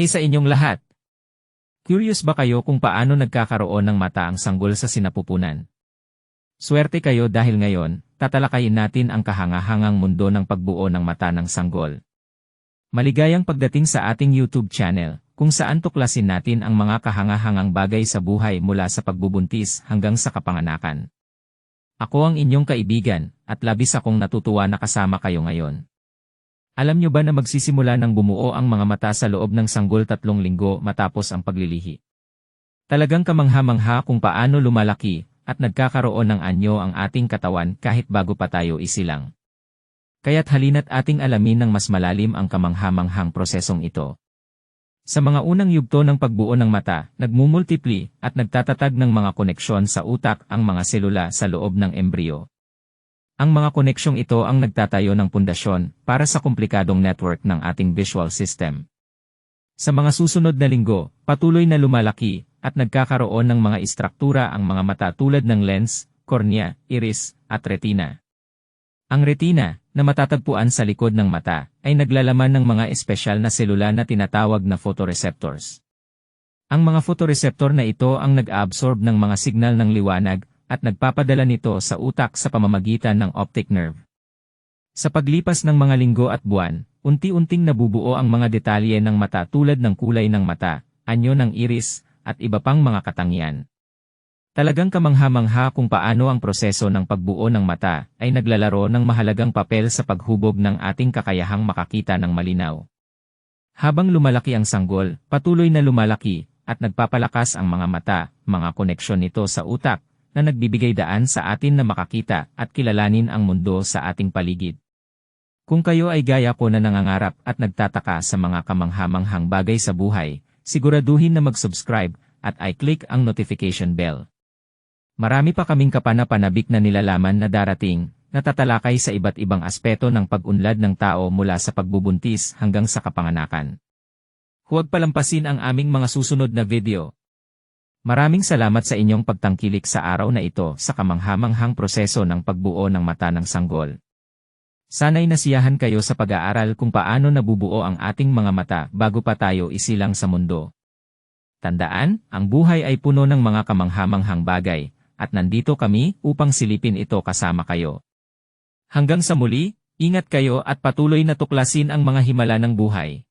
Hey sa inyong lahat! Curious ba kayo kung paano nagkakaroon ng mata ang sanggol sa sinapupunan? Swerte kayo dahil ngayon, tatalakayin natin ang kahangahangang mundo ng pagbuo ng mata ng sanggol. Maligayang pagdating sa ating YouTube channel, kung saan tuklasin natin ang mga kahangahangang bagay sa buhay mula sa pagbubuntis hanggang sa kapanganakan. Ako ang inyong kaibigan, at labis akong natutuwa na kasama kayo ngayon. Alam nyo ba na magsisimula ng bumuo ang mga mata sa loob ng sanggol tatlong linggo matapos ang paglilihi? Talagang kamangha-mangha kung paano lumalaki at nagkakaroon ng anyo ang ating katawan kahit bago pa tayo isilang. Kaya't halina't ating alamin ng mas malalim ang kamangha-manghang prosesong ito. Sa mga unang yugto ng pagbuo ng mata, nagmumultipli at nagtatatag ng mga koneksyon sa utak ang mga selula sa loob ng embryo. Ang mga koneksyong ito ang nagtatayo ng pundasyon para sa komplikadong network ng ating visual system. Sa mga susunod na linggo, patuloy na lumalaki at nagkakaroon ng mga istruktura ang mga mata tulad ng lens, cornea, iris, at retina. Ang retina, na matatagpuan sa likod ng mata, ay naglalaman ng mga espesyal na selula na tinatawag na photoreceptors. Ang mga photoreceptor na ito ang nag-absorb ng mga signal ng liwanag at nagpapadala nito sa utak sa pamamagitan ng optic nerve. Sa paglipas ng mga linggo at buwan, unti-unting nabubuo ang mga detalye ng mata tulad ng kulay ng mata, anyo ng iris, at iba pang mga katangian. Talagang kamangha-mangha kung paano ang proseso ng pagbuo ng mata ay naglalaro ng mahalagang papel sa paghubog ng ating kakayahang makakita ng malinaw. Habang lumalaki ang sanggol, patuloy na lumalaki at nagpapalakas ang mga mata, mga koneksyon nito sa utak, na nagbibigay daan sa atin na makakita at kilalanin ang mundo sa ating paligid. Kung kayo ay gaya ko na nangangarap at nagtataka sa mga kamanghamanghang bagay sa buhay, siguraduhin na mag-subscribe at i-click ang notification bell. Marami pa kaming kapanapanabik na nilalaman na darating, natatalakay sa iba't ibang aspeto ng pag-unlad ng tao mula sa pagbubuntis hanggang sa kapanganakan. Huwag palampasin ang aming mga susunod na video. Maraming salamat sa inyong pagtangkilik sa araw na ito sa kamanghamanghang proseso ng pagbuo ng mata ng sanggol. Sana'y nasiyahan kayo sa pag-aaral kung paano nabubuo ang ating mga mata bago pa tayo isilang sa mundo. Tandaan, ang buhay ay puno ng mga kamanghamanghang bagay, at nandito kami upang silipin ito kasama kayo. Hanggang sa muli, ingat kayo at patuloy na tuklasin ang mga himala ng buhay.